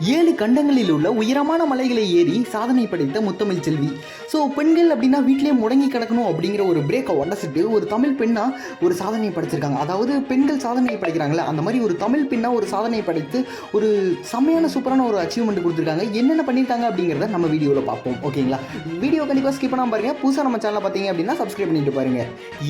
ஏழு கண்டங்களில் உள்ள உயரமான மலைகளை ஏறி சாதனை படைத்த முத்தமிழ் செல்வி. ஸோ பெண்கள் அப்படின்னா வீட்டிலேயே முடங்கி கிடக்கணும் அப்படிங்கிற ஒரு பிரேக்கை உடச்சிட்டு ஒரு தமிழ் பெண்ணா ஒரு சாதனையை படைச்சிருக்காங்க. அதாவது பெண்கள் சாதனையை படைக்கிறாங்களே அந்த மாதிரி ஒரு தமிழ் பெண்ணா ஒரு சாதனையை படைத்து ஒரு செம்மையான சூப்பரான ஒரு அச்சீவ்மெண்ட் கொடுத்துருக்காங்க. என்னென்ன பண்ணியிருக்காங்க அப்படிங்கிறத நம்ம வீடியோவில் பார்ப்போம். ஓகேங்களா? வீடியோ கண்டிப்பாக ஸ்கிப் பண்ணாமல் பாருங்க. புதுசாக நம்ம சேனலை பார்த்தீங்க அப்படின்னா சப்ஸ்கிரைப் பண்ணிட்டு பாருங்க.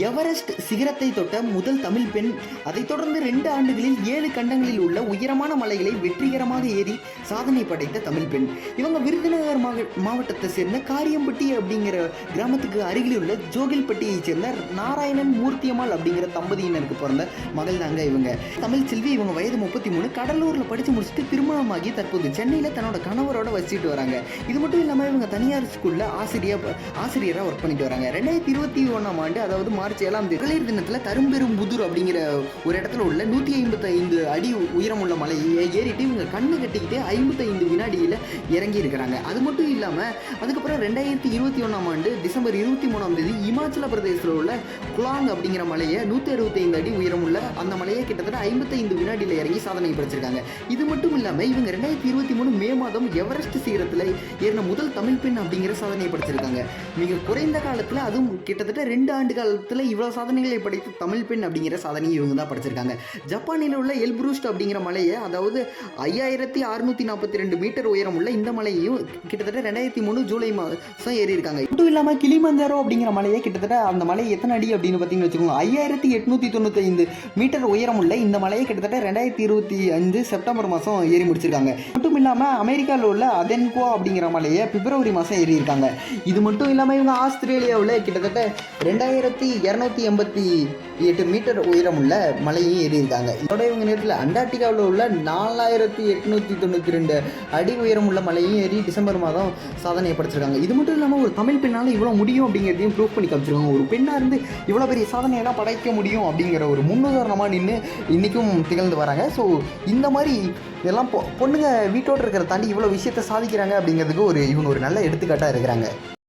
எவரெஸ்ட் சிகரத்தை தொட்ட முதல் தமிழ் பெண் அதைத் தொடர்ந்து ரெண்டு ஆண்டுகளில் ஏழு கண்டங்களில் உள்ள உயரமான மலைகளை வெற்றிகரமாக ஏறி சாதனை படைத்த தமிழ் பெண். இவங்க விருதுநகர் மாவட்டத்தை சேர்ந்த காரியம்பட்டி அப்படிங்கிற கிராமத்துக்கு அருகில் உள்ள ஜோகில்பட்டியைச் சேர்ந்த நாராயணன் மூர்த்தியம்மாள் அப்படிங்கிற தம்பதியினருக்கு பிறந்த மகள் தாங்க இவங்க. தமிழ் செல்வி இவங்க வயது முப்பத்தி மூணு கடலூரில் படித்து முடிச்சுட்டு திருமணமாகி தற்போது சென்னையில் தன்னோட கணவரோட வச்சுட்டு வராங்க. இது மட்டும் இல்லாமல் இவங்க தனியார் ஸ்கூலில் ஆசிரியர் ஆசிரியராக ஒர்க் பண்ணிட்டு வராங்க. ரெண்டாயிரத்தி இருபத்தி ஒன்றாம் ஆண்டு அதாவது மார்ச் ஏழாம் தேதி மகளிர் தினத்தில் தரும்பெரும் புதூர் அப்படிங்கிற ஒரு இடத்துல உள்ள நூற்றி ஐம்பத்தைந்து அடி உயரமுள்ள மலையை ஏறிட்டு இவங்க கண்ணு கட்டிக்கிட்டு ஐம்பத்தைந்து வினாடியில் இறங்கி இருக்கிறாங்க அது மட்டும் இல்லாமல் அதுக்கப்புறம் ரெண்டாயிரத்தி இருபத்தி ஒன்றாம் ஆண்டு டிசம்பர் இருபத்தி மூணாம் தேதி இமாச்சல பிரதேசத்தில் உள்ள குலாங் அப்படிங்கிற மலையை நூற்றி அறுபத்தைந்து அடி உயரமுள்ள அந்த மலையை கிட்டத்தட்ட ஐம்பத்தைந்து வினாடியில் இறங்கி சாதனை படைச்சிருக்காங்க. இது மட்டும் இல்லாமல் இவங்க ரெண்டாயிரத்தி இருபத்தி மூணு மே மாதம் எவரெஸ்ட் சிகரத்தில் ஏறின முதல் தமிழ் பெண் அப்படிங்கிற சாதனையை படைச்சிருக்காங்க. மிக குறைந்த காலத்தில் அதுவும் கிட்டத்தட்ட ரெண்டு ஆண்டு காலத்தில் இவ்வளோ சாதனைகளை படைத்த தமிழ் பெண் அப்படிங்கிற சாதனையை இவங்க தான் படைச்சிருக்காங்க. ஜப்பானில் உள்ள எல்புரூஸ்ட் அப்படிங்கிற மலையை அதாவது ஐயாயிரத்தி அறுநூத்தி நாற்பத்தி ரெண்டு மீட்டர் உயரம் உள்ள இந்த மலையையும் கிட்டத்தட்ட ரெண்டாயிரத்தி மூணு ஜூலை மாதம் ஏறி இருக்காங்க மட்டும் இல்லாமல் கிளிமந்தாரோ அப்படிங்கிற மலையை கிட்டத்தட்ட அந்த மலை எத்தனை அடி அப்படின்னு பார்த்தீங்கன்னு வச்சுக்கோங்க. ஐயாயிரத்தி எட்நூத்தி தொண்ணூத்தைந்து மீட்டர் உயரம் உள்ள இந்த மலையை கிட்டத்தட்ட ரெண்டாயிரத்தி இருபத்தி அஞ்சு செப்டம்பர் மாதம் ஏறி முடிச்சிருக்காங்க. மட்டும் இல்லாமல் அமெரிக்காவில் உள்ள அதென்கோ அப்படிங்கிற மலையை பிப்ரவரி மாதம் ஏறி இருக்காங்க இது மட்டும் இல்லாமல் இவங்க ஆஸ்திரேலியாவில் கிட்டத்தட்ட ரெண்டாயிரத்தி இரநூத்தி எண்பத்தி எட்டு மீட்டர் உயரமுள்ள மலையும் ஏறியிருக்காங்க. இதோட இவங்க நேரத்தில் அண்டார்டிகாவில் உள்ள நாலாயிரத்தி எட்நூற்றி தொண்ணூற்றி ரெண்டு அடி உயரமுள்ள மலையும் ஏறி டிசம்பர் மாதம் சாதனையை படைச்சிருக்காங்க. இது மட்டும் இல்லாமல் ஒரு தமிழ் பெண்ணால் இவ்வளோ முடியும் அப்படிங்கிறதையும் ப்ரூவ் பண்ணி காமிச்சிருக்காங்க. ஒரு பெண்ணாக இருந்து இவ்வளோ பெரிய சாதனையெல்லாம் படைக்க முடியும் அப்படிங்கிற ஒரு முன்னுதாரணமாக நின்று இன்றைக்கும் திகழ்ந்து வராங்க. ஸோ இந்த மாதிரி இதெல்லாம் பொ- பொண்ணுங்க வீட்டோடு இருக்கிற தாண்டி இவ்வளோ விஷயத்தை சாதிக்கிறாங்க அப்படிங்கிறதுக்கு ஒரு இவங்க ஒரு நல்ல எடுத்துக்காட்டாக இருக்கிறாங்க.